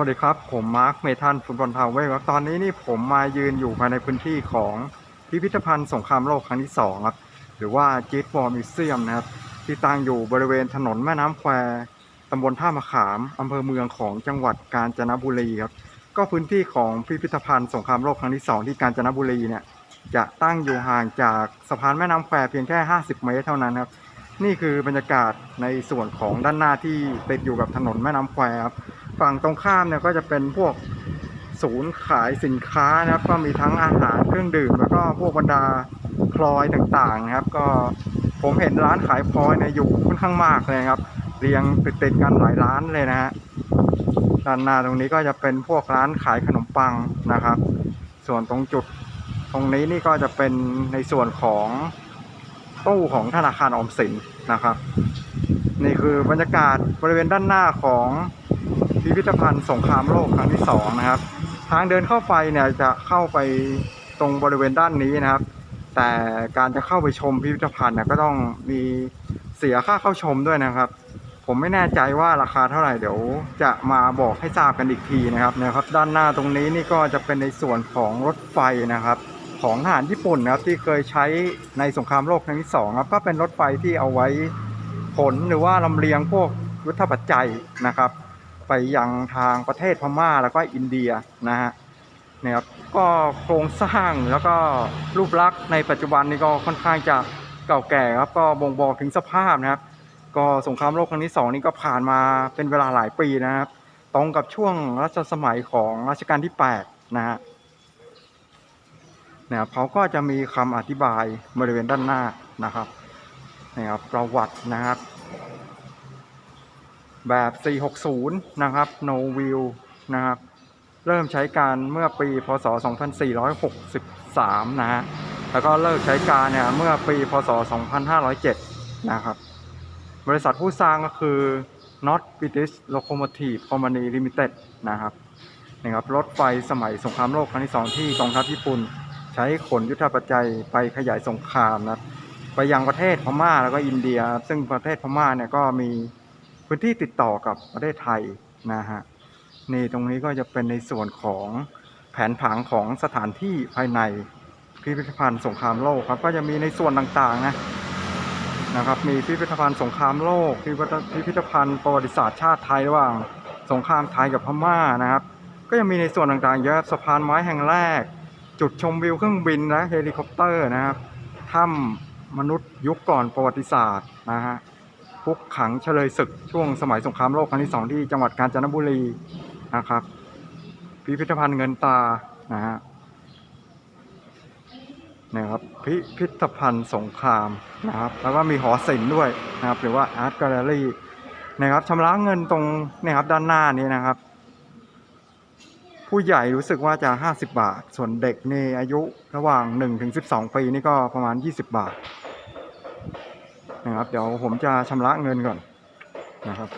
วัสดีครับ ผมมาร์คเมทันฟุตบอลทาวเวอร์ครับตอนนี้นี่ผมมายืนอยู่ภายในพื้นที่ของพิพิธภัณฑ์สงครามโลกครั้งที่สองครับ หรือว่าจีตวอร์มิวเซียมนะครับ ที่ตั้งอยู่บริเวณถนนแม่น้ำแควตำบลท่ามะขามอำเภอเมืองของจังหวัดกาญจนบุรีครับ ก็พื้นที่ของพิพิธภัณฑ์สงครามโลกครั้งที่สองที่กาญจนบุรีเนี่ยจะตั้งอยู่ห่างจากสะพานแม่น้ำแควเพียงแค่ 50 เมตรเท่านั้นครับ นี่คือบรรยากาศในส่วนของด้านหน้าที่ติดอยู่กับถนนแม่น้ำแควครับ ฝั่งตรงข้ามเนี่ยก็จะเป็นพวกศูนย์ขายสินค้านะครับ ก็มีทั้งอาหารเครื่องดื่ม แล้วก็พวกบรรดาพลอยต่างๆนะครับ ก็ผมเห็นร้านขายพลอยเนี่ยอยู่ค่อนข้างมากเลยครับ เรียงติดๆกันหลายร้านเลยนะฮะด้านหน้าตรงนี้ก็จะเป็นพวกร้านขายขนมปังนะครับ ส่วนตรงจุดตรงนี้นี่ก็จะเป็นในส่วนของตู้ของธนาคารออมสินนะครับ นี่คือบรรยากาศบริเวณด้านหน้าของ พิพิธภัณฑ์สงครามโลกครั้งที่สองนะครับ ทางเดินเข้าไปเนี่ยจะเข้าไปตรงบริเวณด้านนี้นะครับ แต่การจะเข้าไปชมพิพิธภัณฑ์เนี่ยก็ต้องมีเสียค่าเข้าชมด้วยนะครับ ผมไม่แน่ใจว่าราคาเท่าไหร่เดี๋ยวจะมาบอกให้ทราบกันอีกทีนะครับเนะครับ ด้านหน้าตรงนี้นี่ก็จะเป็นในส่วนของรถไฟนะครับของทหารญี่ปุ่นนะครับที่เคยใช้ในสงครามโลกครั้งที่สองครับก็เป็นรถไฟที่เอาไว้ขนหรือว่าลำเลียงพวกยุทธปัจจัยนะครับ ไปยังทางประเทศพม่าแล้วก็อินเดียนะฮะเนี่ยครับก็โครงสร้างแล้วก็รูปลักษณ์ในปัจจุบันนี้ก็ค่อนข้างจะเก่าแก่ครับก็บ่งบอกถึงสภาพนะครับก็สงครามโลกครั้งที่สองนี้ก็ผ่านมาเป็นเวลาหลายปีนะครับ ตรงกับช่วงรัชสมัยของรัชกาลที่ 8 นะฮะเนี่ยเขาก็จะมีคำอธิบายบริเวณด้านหน้านะครับนะครับประวัตินะครับ แบบ 460 นะครับ no view นะครับ เริ่มใช้การเมื่อปี พศ 2463 นะฮะ แล้วก็เลิกใช้การเนี่ยเมื่อปี พศ 2507 นะครับ บริษัทผู้สร้างก็คือ Not British Locomotive Company Limited นะครับนะครับ รถไฟสมัยสงครามโลกครั้งที่สองที่กองทัพญี่ปุ่น ใช้ขนยุทธปัจจัยไปขยายสงครามนะ ไปยังประเทศพม่าแล้วก็อินเดีย ซึ่งประเทศพม่าเนี่ยก็มี พื้นที่ติดต่อกับประเทศไทยนะฮะนี่ตรงนี้ก็จะเป็นในส่วนของแผนผังของสถานที่ภายในพิพิธภัณฑ์สงครามโลกครับ ก็จะมีในส่วนต่างๆนะนะครับ มีพิพิธภัณฑ์สงครามโลกพิพิธพิพิธภัณฑ์ประวัติศาสตร์ชาติไทยระหว่างสงครามไทยกับพม่านะครับ ก็ยังมีในส่วนต่างๆเยอะสะพานไม้แห่งแรก จุดชมวิวเครื่องบินและเฮลิคอปเตอร์นะครับถ้ำมนุษย์ยุคก่อนประวัติศาสตร์นะฮะ คุกขังเฉลยศึกช่วงสมัยสงครามโลกครั้งที่สองที่จังหวัดกาญจนบุรีนะครับ พิพิธภัณฑ์เงินตานะฮะนะครับพิพิธภัณฑ์สงครามนะครับแล้วก็มีหอศิลป์ด้วยนะครับหรือว่าอาร์ตแกลเลอรี่นะครับชำระเงินตรงนี่ครับด้านหน้านี้นะครับ ผู้ใหญ่รู้สึกว่าจะ 50 บาท ส่วนเด็กนี่อายุระหว่าง1ถึง12 ปีนี่ก็ประมาณ 20 บาท นะครับ เดี๋ยวผมจะชำระเงินก่อนนะครับ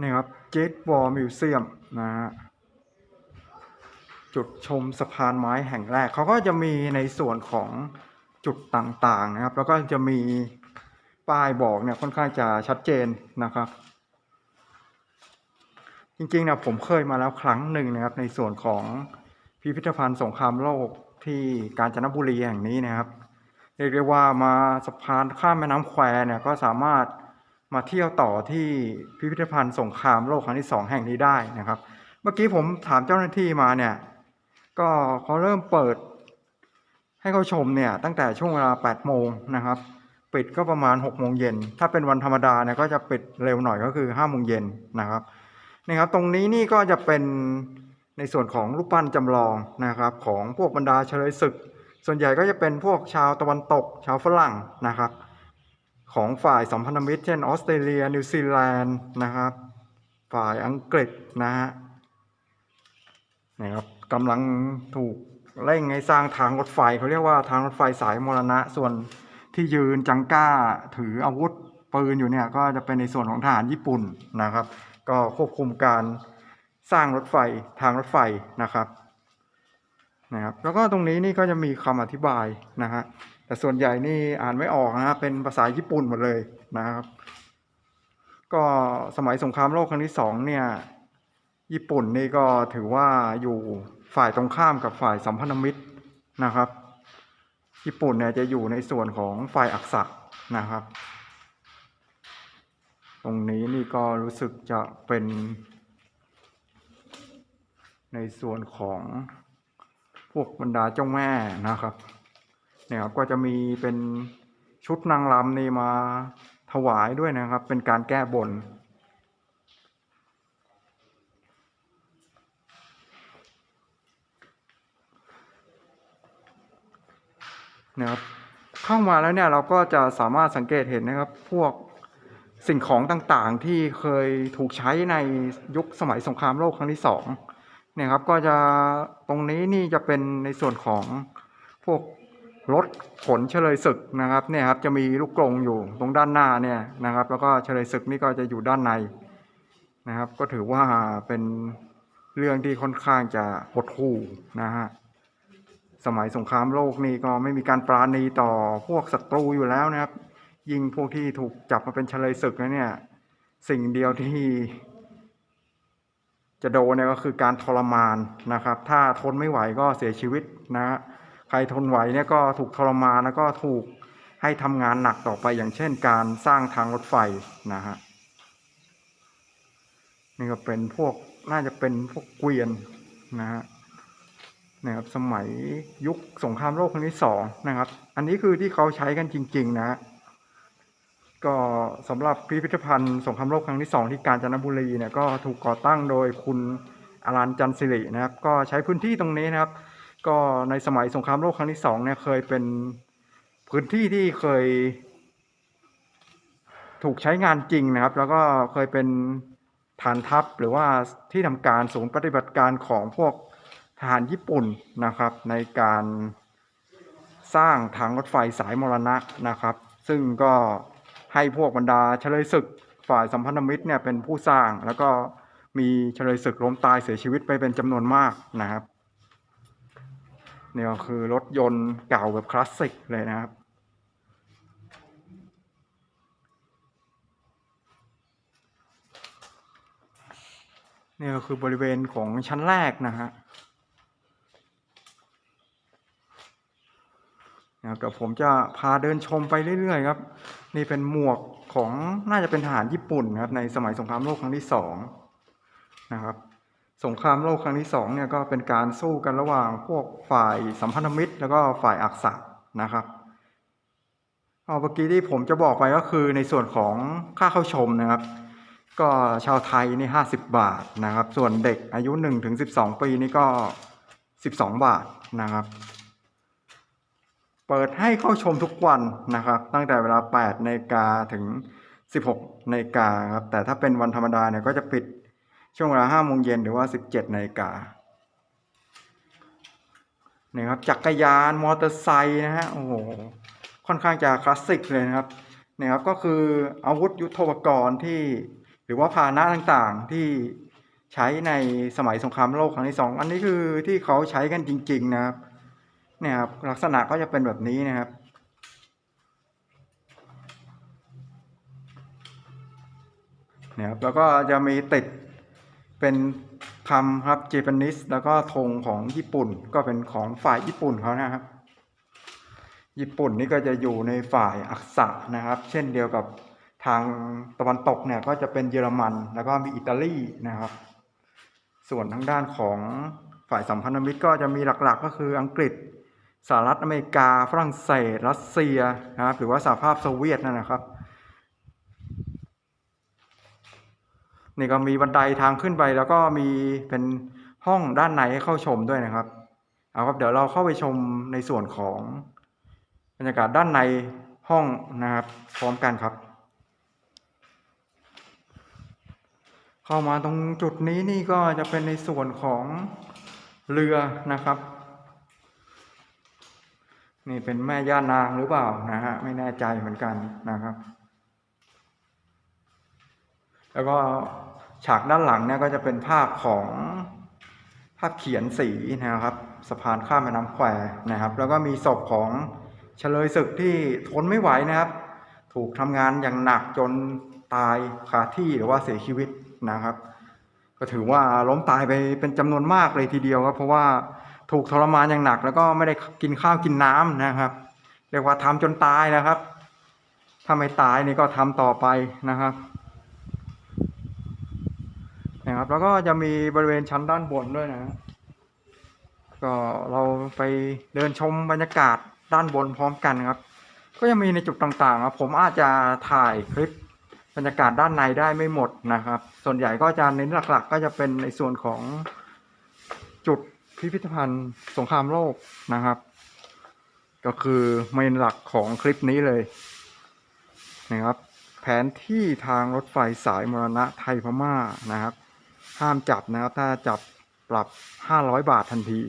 นี่ครับเจดวอลมิวเซียมนะฮะจุดชมสะพานไม้แห่งแรก เขาก็จะมีในส่วนของจุดต่างๆนะครับ แล้วก็จะมีป้ายบอกเนี่ยค่อนข้างจะชัดเจนนะครับ จริงๆนะผมเคยมาแล้วครั้งหนึ่งนะครับ ในส่วนของพิพิธภัณฑ์สงครามโลกที่กาญจนบุรีแห่งนี้นะครับ เรียกได้ว่ามาสะพานข้ามแม่น้ำแควเนี่ยก็สามารถมาเที่ยวต่อที่พิพิธภัณฑ์สงครามโลกครั้งที่สองแห่งนี้ได้นะครับ เมื่อกี้ผมถามเจ้าหน้าที่มาเนี่ย ก็เขาเริ่มเปิดให้เขาชมเนี่ยตั้งแต่ช่วงเวลา 8 โมงนะครับ ปิดก็ประมาณ 6 โมงเย็น ถ้าเป็นวันธรรมดาเนี่ยก็จะปิดเร็วหน่อยก็คือ 5 โมงเย็นนะครับนะครับ ตรงนี้นี่ก็จะเป็นในส่วนของรูปปั้นจำลองนะครับ ของพวกบรรดาเฉลยศึก ส่วนใหญ่ก็จะเป็นพวกชาวตะวันตก ชาวฝรั่งนะครับ ของฝ่ายสัมพันธมิตรเช่นออสเตรเลีย นิวซีแลนด์นะครับ ฝ่ายอังกฤษนะฮะนะครับกำลังถูกเร่งให้สร้างทางรถไฟเขาเรียกว่าทางรถไฟสายมรณะ ส่วนที่ยืนจังก้าถืออาวุธปืนอยู่เนี่ยก็จะเป็นในส่วนของทหารญี่ปุ่นนะครับ ก็ควบคุมการสร้างรถไฟทางรถไฟนะครับ นะครับ แล้วก็ตรงนี้นี่ก็จะมีคำอธิบายนะฮะแต่ส่วนใหญ่นี่อ่านไม่ออกนะฮะเป็นภาษาญี่ปุ่นหมดเลยนะครับ ก็สมัยสงครามโลกครั้งที่สองเนี่ยญี่ปุ่นนี่ก็ถือว่าอยู่ฝ่ายตรงข้ามกับฝ่ายสัมพันธมิตรนะครับ ญี่ปุ่นเนี่ยจะอยู่ในส่วนของฝ่ายอักษะนะครับ ตรงนี้นี่ก็รู้สึกจะเป็นในส่วนของ พวกบรรดาเจ้าแม่นะครับ เนี่ยครับก็จะมีเป็นชุดนางรำนี่มาถวายด้วยนะครับ เป็นการแก้บนนะครับเข้ามาแล้วเนี่ยเราก็จะสามารถสังเกตเห็นนะครับ พวกสิ่งของต่างๆที่เคยถูกใช้ในยุคสมัยสงครามโลกครั้งที่สอง เนี่ยครับก็จะตรงนี้นี่จะเป็นในส่วนของพวกรถขนเฉลยศึกนะครับเนี่ยครับจะมีลูกกรงอยู่ตรงด้านหน้าเนี่ยนะครับ แล้วก็เฉลยศึกนี่ก็จะอยู่ด้านในนะครับ ก็ถือว่าเป็นเรื่องที่ค่อนข้างจะหดหู่นะฮะสมัยสงครามโลกนี่ก็ไม่มีการปราณีต่อพวกศัตรูอยู่แล้วนะครับ ยิงพวกที่ถูกจับมาเป็นเฉลยศึกแล้วเนี่ยสิ่งเดียวที่ จะโดนเนี่ยก็คือการทรมานนะครับ ถ้าทนไม่ไหวก็เสียชีวิตนะฮะใครทนไหวเนี่ยก็ถูกทรมานแล้วก็ถูกให้ทำงานหนักต่อไปอย่างเช่น การสร้างทางรถไฟนะฮะนี่ก็เป็นพวกน่าจะเป็นพวกเกวียนนะฮะนะครับสมัยยุคสงครามโลกครั้งที่สองนะครับ อันนี้คือที่เขาใช้กันจริง ๆ นะ ก็สำหรับพิพิธภัณฑ์สงครามโลกครั้งที่สองที่กาญจนบุรีเนี่ยก็ถูกก่อตั้งโดยคุณอารันจันสิรินะครับ ก็ใช้พื้นที่ตรงนี้นะครับ ก็ในสมัยสงครามโลกครั้งที่สองเนี่ยเคยเป็นพื้นที่ที่เคย ถูกใช้งานจริงนะครับ แล้วก็เคยเป็นฐานทัพหรือว่าที่ทำการศูนย์ปฏิบัติการของพวกทหารญี่ปุ่นนะครับ ในการสร้างทางรถไฟสายมรณะนะครับ ซึ่งก็ ให้พวกบรรดาเฉลยศึกฝ่ายสัมพันธมิตรเนี่ยเป็นผู้สร้าง แล้วก็มีเฉลยศึกล้มตายเสียชีวิตไปเป็นจำนวนมากนะครับนี่ก็คือรถยนต์เก่าแบบคลาสสิกเลยนะครับนี่ก็คือบริเวณของชั้นแรกนะฮะนะครับเดี๋ยวผมจะพาเดินชมไปเรื่อยๆครับ นี่เป็นหมวกของน่าจะเป็นทหารญี่ปุ่นครับในสมัยสงครามโลกครั้งที่สองนะครับ สงครามโลกครั้งที่สองเนี่ยก็เป็นการสู้กันระหว่างพวกฝ่ายสัมพันธมิตร แล้วก็ฝ่ายอักษะนะครับเอาเมื่อกี้ที่ผมจะบอกไปก็คือในส่วนของค่าเข้าชมนะครับ ก็ชาวไทยนี่ห้าสิบบาทนะครับ ส่วนเด็กอายุหนึ่งถึงสิบสองปีนี่ก็สิบสองบาทนะครับ เปิดให้เข้าชมทุกวันนะครับ ตั้งแต่เวลา8นาฬิกาถึง 16นาฬิกาครับ แต่ถ้าเป็นวันธรรมดาเนี่ยก็จะปิดช่วงเวลา5โมงเย็นหรือว่า 17นาฬิกาเนี่ยครับจักรยานมอเตอร์ไซค์นะฮะโอ้โหค่อนข้างจะคลาสสิกเลยนะครับเนี่ยครับก็คืออาวุธยุทโธปกรณ์ที่หรือว่าพาหนะต่างๆที่ใช้ในสมัยสงครามโลกครั้งที่สองอันนี้คือที่เขาใช้กันจริง ๆ นะครับ เนี่ยครับลักษณะก็จะเป็นแบบนี้นะครับ เนี่ยครับแล้วก็จะมีติดเป็นคำครับเจแปนิสแล้วก็ธงของญี่ปุ่นก็เป็นของฝ่ายญี่ปุ่นเขานะครับ ญี่ปุ่นนี่ก็จะอยู่ในฝ่ายอักษะนะครับ เช่นเดียวกับทางตะวันตกเนี่ยก็จะเป็นเยอรมันแล้วก็มีอิตาลีนะครับ ส่วนทางด้านของฝ่ายสัมพันธมิตรก็จะมีหลักๆ ก็คืออังกฤษ สหรัฐอเมริกา ฝรั่งเศส รัสเซียนะครับหรือว่าสหภาพโซเวียตนั่นนะครับนี่ก็มีบันไดทางขึ้นไปแล้วก็มีเป็นห้องด้านในให้เข้าชมด้วยนะครับเอาครับเดี๋ยวเราเข้าไปชมในส่วนของบรรยากาศด้านในห้องนะครับ พร้อมกันครับ เข้ามาตรงจุดนี้นี่ก็จะเป็นในส่วนของเรือนะครับ นี่เป็นแม่ย่านางหรือเปล่านะฮะไม่แน่ใจเหมือนกันนะครับ แล้วก็ฉากด้านหลังเนี่ยก็จะเป็นภาพของภาพเขียนสีนะครับ สะพานข้ามแม่น้ำแควนะครับ แล้วก็มีศพของเฉลยศึกที่ทนไม่ไหวนะครับ ถูกทำงานอย่างหนักจนตายคาที่หรือว่าเสียชีวิตนะครับ ก็ถือว่าล้มตายไปเป็นจำนวนมากเลยทีเดียวครับ เพราะว่า ถูกทรมานอย่างหนัก แล้วก็ไม่ได้กินข้าวกินน้ำนะครับ เรียกว่าทำจนตายนะครับ ถ้าไม่ตายนี่ก็ทำต่อไปนะครับนะครับ แล้วก็จะมีบริเวณชั้นด้านบนด้วยนะ ก็เราไปเดินชมบรรยากาศด้านบนพร้อมกันครับ ก็ยังมีในจุดต่างๆครับผมอาจจะถ่ายคลิปบรรยากาศด้านในได้ไม่หมดนะครับ ส่วนใหญ่ก็จะเน้นหลักๆ ก็จะเป็นในส่วนของจุด พิพิธภัณฑ์สงครามโลกนะครับ ก็คือเมนหลักของคลิปนี้เลยนะครับ แผนที่ทางรถไฟสายมรณะไทยพม่านะครับ ห้ามจับนะครับ ถ้าจับปรับ 500 บาททันที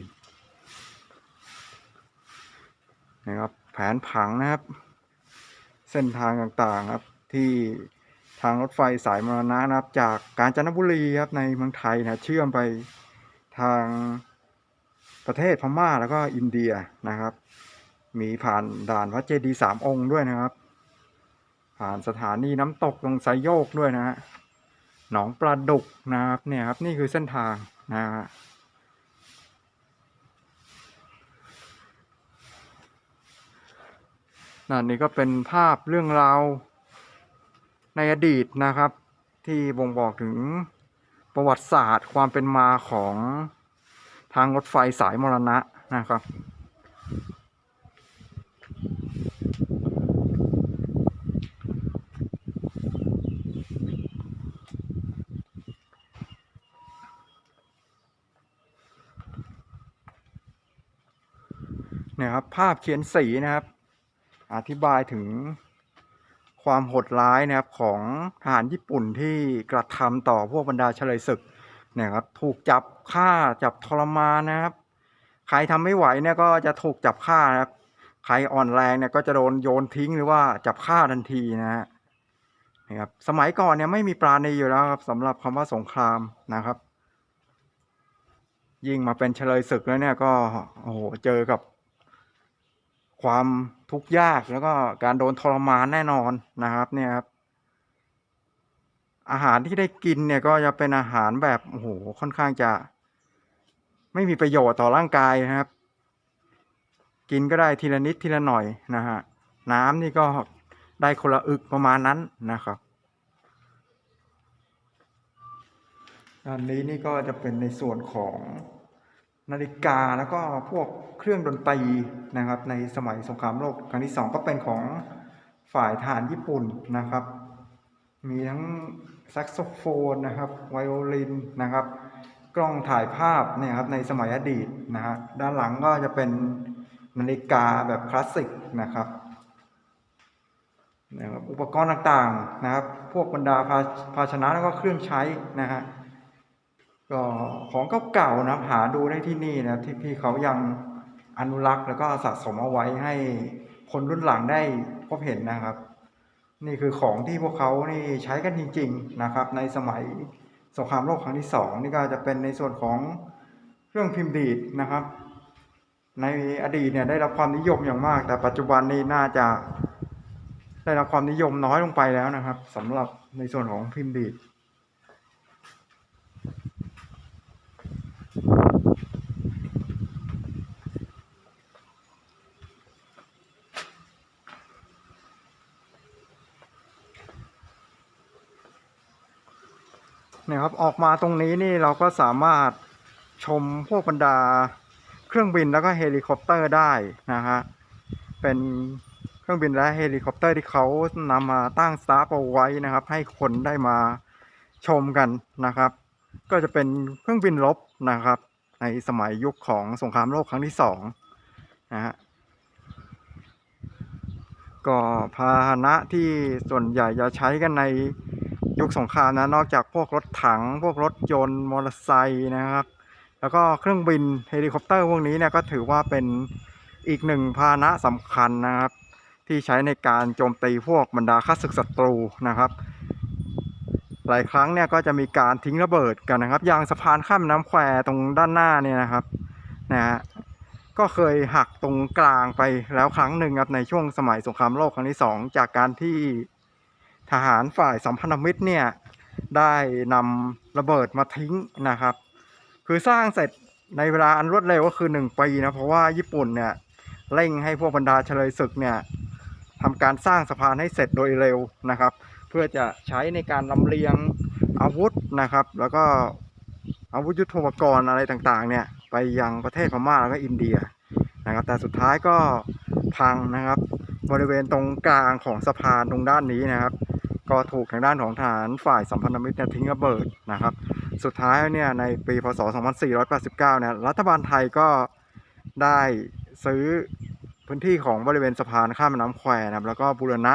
นะครับแผนผังนะครับ เส้นทางต่างๆครับที่ทางรถไฟสายมรณะนะครับ จากกาญจนบุรีครับในเมืองไทยนะเชื่อมไปทาง ประเทศพม่าแล้วก็อินเดียนะครับ มีผ่านด่านพระเจดีย์สามองค์ด้วยนะครับ ผ่านสถานีน้ำตกตรงไซโยกด้วยนะฮะหนองปลาดุกนะครับเนี่ยครับนี่คือเส้นทางนะฮะนั่นนี่ก็เป็นภาพเรื่องราวในอดีตนะครับ ที่บ่งบอกถึงประวัติศาสตร์ความเป็นมาของ ทางรถไฟสายมรณะนะครับ เนี่ยครับ ภาพเขียนสีนะครับ อธิบายถึงความโหดร้ายนะครับของทหารญี่ปุ่นที่กระทำต่อพวกบรรดาเฉลยศึก เนี่ยครับถูกจับฆ่าจับทรมานนะครับ ใครทำไม่ไหวเนี่ยก็จะถูกจับฆ่านะครับ ใครอ่อนแรงเนี่ยก็จะโดนโยนทิ้งหรือว่าจับฆ่าทันทีนะฮะนะครับสมัยก่อนเนี่ยไม่มีปราณีอยู่แล้วครับสำหรับคำว่าสงครามนะครับ ยิ่งมาเป็นเฉลยศึกแล้วเนี่ยก็โอ้โหเจอกับความทุกข์ยากแล้วก็การโดนทรมานแน่นอนนะครับเนี่ยครับ อาหารที่ได้กินเนี่ยก็จะเป็นอาหารแบบโอ้โหค่อนข้างจะ ไม่มีประโยชน์ต่อร่างกายนะครับ กินก็ได้ทีละนิดทีละหน่อยนะฮะน้ำนี่ก็ได้คนละอึกประมาณนั้นนะครับอันนี้นี่ก็จะเป็นในส่วนของนาฬิกาแล้วก็พวกเครื่องดนตรีนะครับ ในสมัยสงครามโลกครั้งที่สองก็เป็นของฝ่ายทหารญี่ปุ่นนะครับ มีทั้งแซกโซโฟนนะครับไวโอลินนะครับ กล้องถ่ายภาพเนี่ยครับในสมัยอดีตนะฮะด้านหลังก็จะเป็นนาฬิกาแบบคลาสสิกนะครับนะครับอุปกรณ์ต่างๆนะครับ พวกบรรดาภาภาชนะแล้วก็เครื่องใช้นะฮะก็ของเก่าๆนะครับหาดูได้ที่นี่นะที่พี่เขายังอนุรักษ์แล้วก็สะสมเอาไว้ให้คนรุ่นหลังได้พบเห็นนะครับ นี่คือของที่พวกเขานี่ใช้กันจริง ๆนะครับ ในสมัยสงครามโลกครั้งที่สองนี่ก็จะเป็นในส่วนของเครื่องพิมพ์ดีดนะครับ ในอดีตเนี่ยได้รับความนิยมอย่างมาก แต่ปัจจุบันนี้น่าจะได้รับความนิยมน้อยลงไปแล้วนะครับสำหรับในส่วนของพิมพ์ดีด นี่ครับออกมาตรงนี้นี่เราก็สามารถชมพวกบรรดาเครื่องบินแล้วก็เฮลิคอปเตอร์ได้นะฮะเป็นเครื่องบินและเฮลิคอปเตอร์ที่เขานำมาตั้งสตาร์ฟเอาไว้นะครับ ให้คนได้มาชมกันนะครับ ก็จะเป็นเครื่องบินรบนะครับ ในสมัยยุคของสงครามโลกครั้งที่สองนะฮะก็พาหนะที่ส่วนใหญ่จะใช้กันใน ยุคสงครามนะนอกจากพวกรถถัง พวกรถยนต์มอเตอร์ไซค์นะครับ แล้วก็เครื่องบินเฮลิคอปเตอร์พวกนี้เนี่ยก็ถือว่าเป็นอีกหนึ่งพาหนะสำคัญนะครับ ที่ใช้ในการโจมตีพวกบรรดาข้าศึกศัตรูนะครับ หลายครั้งเนี่ยก็จะมีการทิ้งระเบิดกันนะครับอย่างสะพานข้ามน้ำแควตรงด้านหน้าเนี่ยนะครับนะฮะก็เคยหักตรงกลางไปแล้วครั้งหนึ่งครับในช่วงสมัยสงครามโลกครั้งที่สองจากการที่ ทหารฝ่ายสัมพันธมิตรเนี่ยได้นำระเบิดมาทิ้งนะครับ คือสร้างเสร็จในเวลาอันรวดเร็วก็คือหนึ่งปีนะ เพราะว่าญี่ปุ่นเนี่ยเร่งให้พวกบรรดาเฉลยศึกเนี่ยทำการสร้างสะพานให้เสร็จโดยเร็วนะครับ เพื่อจะใช้ในการลำเลียงอาวุธนะครับ แล้วก็อาวุธยุทโธปกรณ์อะไรต่างๆเนี่ยไปยังประเทศพม่าแล้วก็อินเดียนะครับ แต่สุดท้ายก็พังนะครับ บริเวณตรงกลางของสะพานตรงด้านนี้นะครับ ก็ถูกทางด้านของทหารฝ่ายสัมพันธมิตรเนี่ยทิ้งระเบิดนะครับ สุดท้ายเนี่ยในปีพศ 2489 เนี่ยรัฐบาลไทยก็ได้ซื้อพื้นที่ของบริเวณสะพานข้ามแม่น้ำแควนะครับแล้วก็บูรณะ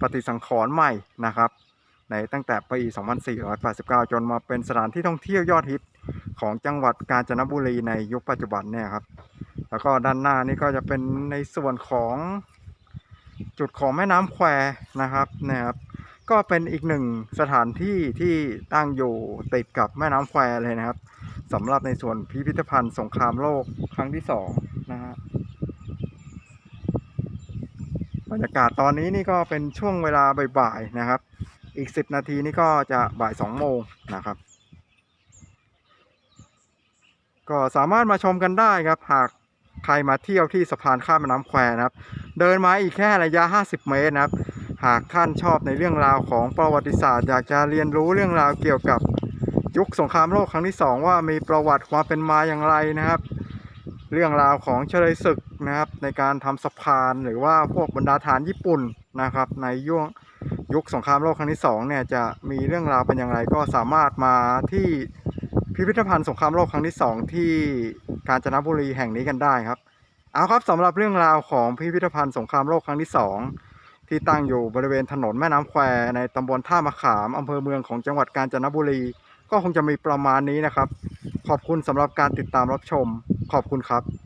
ปฏิสังขรณ์ใหม่นะครับ ในตั้งแต่ปี 2489 จนมาเป็นสถานที่ท่องเที่ยวยอดฮิตของจังหวัดกาญจนบุรีในยุคปัจจุบันเนี่ยครับ แล้วก็ด้านหน้านี่ก็จะเป็นในส่วนของจุดของแม่น้ำแควนะครับนะครับ ก็เป็นอีกหนึ่งสถานที่ที่ตั้งอยู่ติดกับแม่น้ำแควเลยนะครับสำหรับในส่วนพิพิธภัณฑ์สงครามโลกครั้งที่สองนะฮะบรรยากาศตอนนี้นี่ก็เป็นช่วงเวลาบ่ายๆนะครับ อีก 10 นาทีนี่ก็จะบ่าย2โมงนะครับ ก็สามารถมาชมกันได้ครับ หากใครมาเที่ยวที่สะพานข้ามแม่น้ำแควนะครับ เดินมาอีกแค่ระยะ 50 เมตรนะครับ หากท่านชอบในเรื่องราวของประวัติศาสตร์ อยากจะเรียนรู้เรื่องราวเกี่ยวกับยุคสงครามโลกครั้งที่ 2 ว่ามีประวัติความเป็นมาอย่างไรนะครับ เรื่องราวของเฉลยศึกนะครับ ในการทำสะพานหรือว่าพวกบรรดาฐานญี่ปุ่นนะครับ ในยุคยุคสงครามโลกครั้งที่2เนี่ยจะมีเรื่องราวเป็นอย่างไรก็สามารถมาที่พิพิธภัณฑ์สงครามโลกครั้งที่ 2 ที่กาญจนบุรีแห่งนี้กันได้ครับ เอาครับสำหรับเรื่องราวของพิพิธภัณฑ์สงครามโลกครั้งที่ 2 ที่ตั้งอยู่บริเวณถนนแม่น้ำแควในตำบลท่ามะขามอำเภอเมืองของจังหวัดกาญจนบุรี ก็คงจะมีประมาณนี้นะครับ ขอบคุณสำหรับการติดตามรับชม ขอบคุณครับ